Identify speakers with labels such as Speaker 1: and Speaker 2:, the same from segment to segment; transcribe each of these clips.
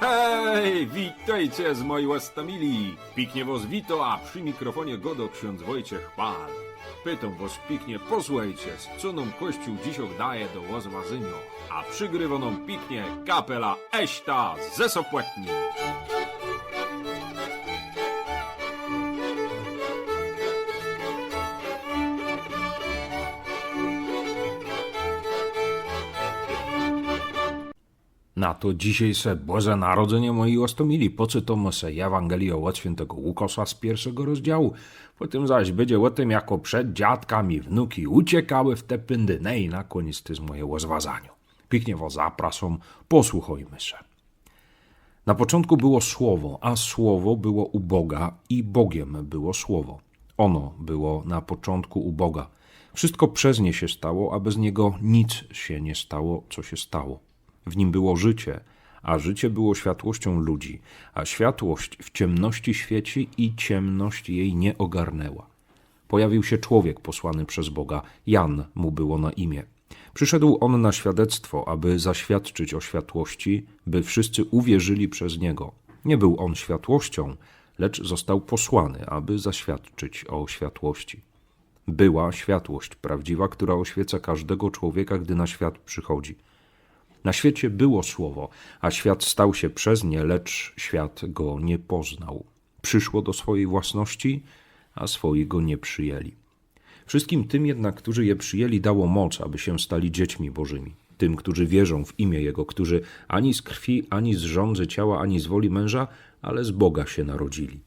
Speaker 1: Hej, witajcie z mojej łastamili. Piknie was wito, a przy mikrofonie godo ksiądz Wojciech Pal. Pytam was piknie, posłuchajcie, co nam Kościół dziś daje do łozmazynia. A przygrywa nam piknie kapela Eśta ze Sopłetni. Na to dzisiaj se Boże Narodzenie moi ostomili, poczytamy se Ewangelię od świętego Łukasza z pierwszego rozdziału. Potem zaś będzie o tym, jako przed dziadkami wnuki uciekały w te pyndy. No i na koniec to jest moje rozwazanie. Pięknie was zapraszam, posłuchajmy się. Na początku było Słowo, a Słowo było u Boga i Bogiem było Słowo. Ono było na początku u Boga. Wszystko przez nie się stało, a bez niego nic się nie stało, co się stało. W nim było życie, a życie było światłością ludzi, a światłość w ciemności świeci i ciemność jej nie ogarnęła. Pojawił się człowiek posłany przez Boga, Jan mu było na imię. Przyszedł on na świadectwo, aby zaświadczyć o światłości, by wszyscy uwierzyli przez niego. Nie był on światłością, lecz został posłany, aby zaświadczyć o światłości. Była światłość prawdziwa, która oświeca każdego człowieka, gdy na świat przychodzi. Na świecie było słowo, a świat stał się przez nie, lecz świat go nie poznał. Przyszło do swojej własności, a swoi go nie przyjęli. Wszystkim tym jednak, którzy je przyjęli, dało moc, aby się stali dziećmi Bożymi. Tym, którzy wierzą w imię Jego, którzy ani z krwi, ani z rządzy ciała, ani z woli męża, ale z Boga się narodzili.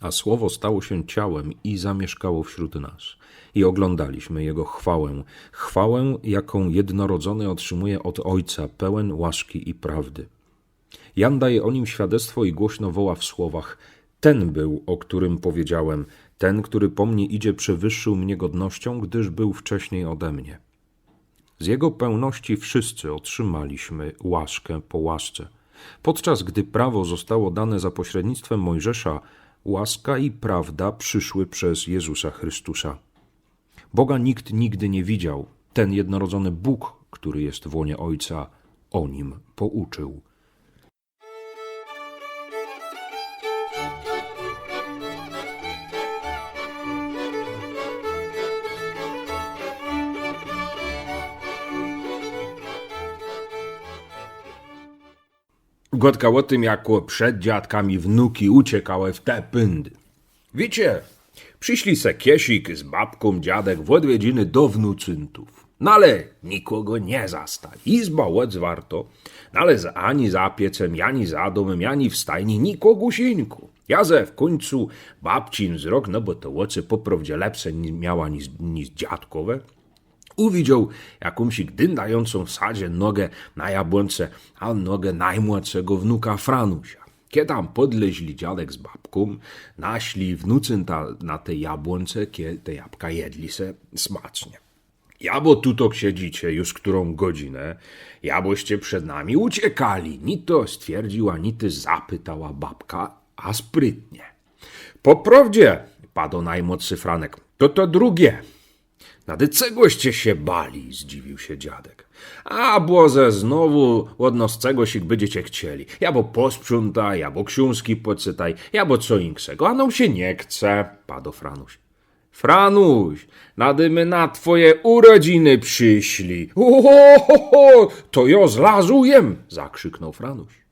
Speaker 1: A słowo stało się ciałem i zamieszkało wśród nas. I oglądaliśmy jego chwałę, chwałę, jaką jednorodzony otrzymuje od Ojca, pełen łaski i prawdy. Jan daje o nim świadectwo i głośno woła w słowach: Ten był, o którym powiedziałem, ten, który po mnie idzie, przewyższył mnie godnością, gdyż był wcześniej ode mnie. Z jego pełności wszyscy otrzymaliśmy łaskę po łasce. Podczas gdy prawo zostało dane za pośrednictwem Mojżesza, łaska i prawda przyszły przez Jezusa Chrystusa. Boga nikt nigdy nie widział. Ten jednorodzony Bóg, który jest w łonie Ojca, o nim pouczył. Gotka o tym, jak przed dziadkami wnuki uciekały w te pyndy. Wiecie, przyszli se Kiesik z babką dziadek w odwiedziny do wnucyntów. No ale nikogo nie zastali. Izba odzwarto, no ale ani za piecem, ani za domem, ani w stajni nikogusieńku. Ja ze w końcu babcin wzrok, no bo to łoce poprawdzie lepsze miała niż, niż dziadkowe, Uwidział jakąś dyndającą w sadzie nogę na jabłonce, a nogę najmłodszego wnuka Franusia. Kiedy tam podleźli dziadek z babką, naśli wnucynta na te jabłonce, kiedy te jabłka jedli se smacznie. Jabo tutok siedzicie już którą godzinę, jaboście przed nami uciekali. Ni to stwierdziła, ni ty zapytała babka, a sprytnie. Poprawdzie, padł najmłodszy Franek, to to drugie. Nade czegoście się bali, zdziwił się dziadek. A błoze znowu od czegoś będziecie chcieli. Jabo posprzątaj, jabo książki poczytaj, jabo co inkszego, a nam się nie chce, padł Franuś. Franuś, nadymy na twoje urodziny przyszli. Ho, ho, ho, ho, to jo zlazujem, zakrzyknął Franuś.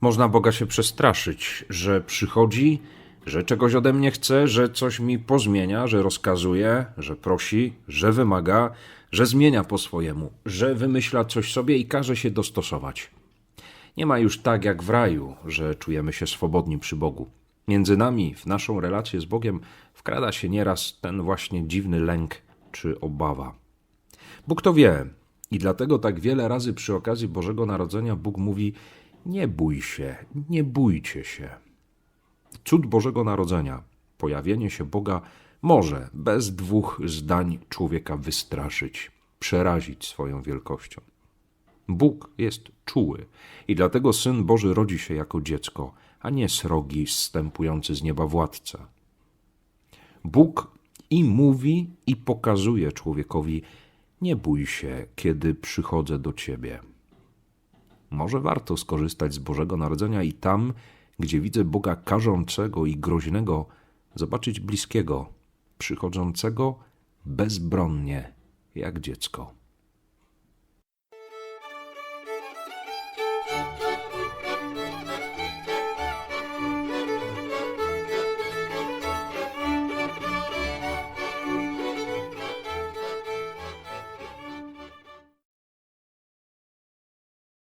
Speaker 1: Można Boga się przestraszyć, że przychodzi, że czegoś ode mnie chce, że coś mi pozmienia, że rozkazuje, że prosi, że wymaga, że zmienia po swojemu, że wymyśla coś sobie i każe się dostosować. Nie ma już tak jak w raju, że czujemy się swobodni przy Bogu. Między nami, w naszą relację z Bogiem, wkrada się nieraz ten właśnie dziwny lęk czy obawa. Bóg to wie i dlatego tak wiele razy przy okazji Bożego Narodzenia Bóg mówi: Nie bój się, nie bójcie się. Cud Bożego Narodzenia, pojawienie się Boga, może bez dwóch zdań człowieka wystraszyć, przerazić swoją wielkością. Bóg jest czuły i dlatego Syn Boży rodzi się jako dziecko, a nie srogi zstępujący z nieba władca. Bóg i mówi, i pokazuje człowiekowi: Nie bój się, kiedy przychodzę do ciebie. Może warto skorzystać z Bożego Narodzenia i tam, gdzie widzę Boga karzącego i groźnego, zobaczyć bliskiego, przychodzącego bezbronnie, jak dziecko.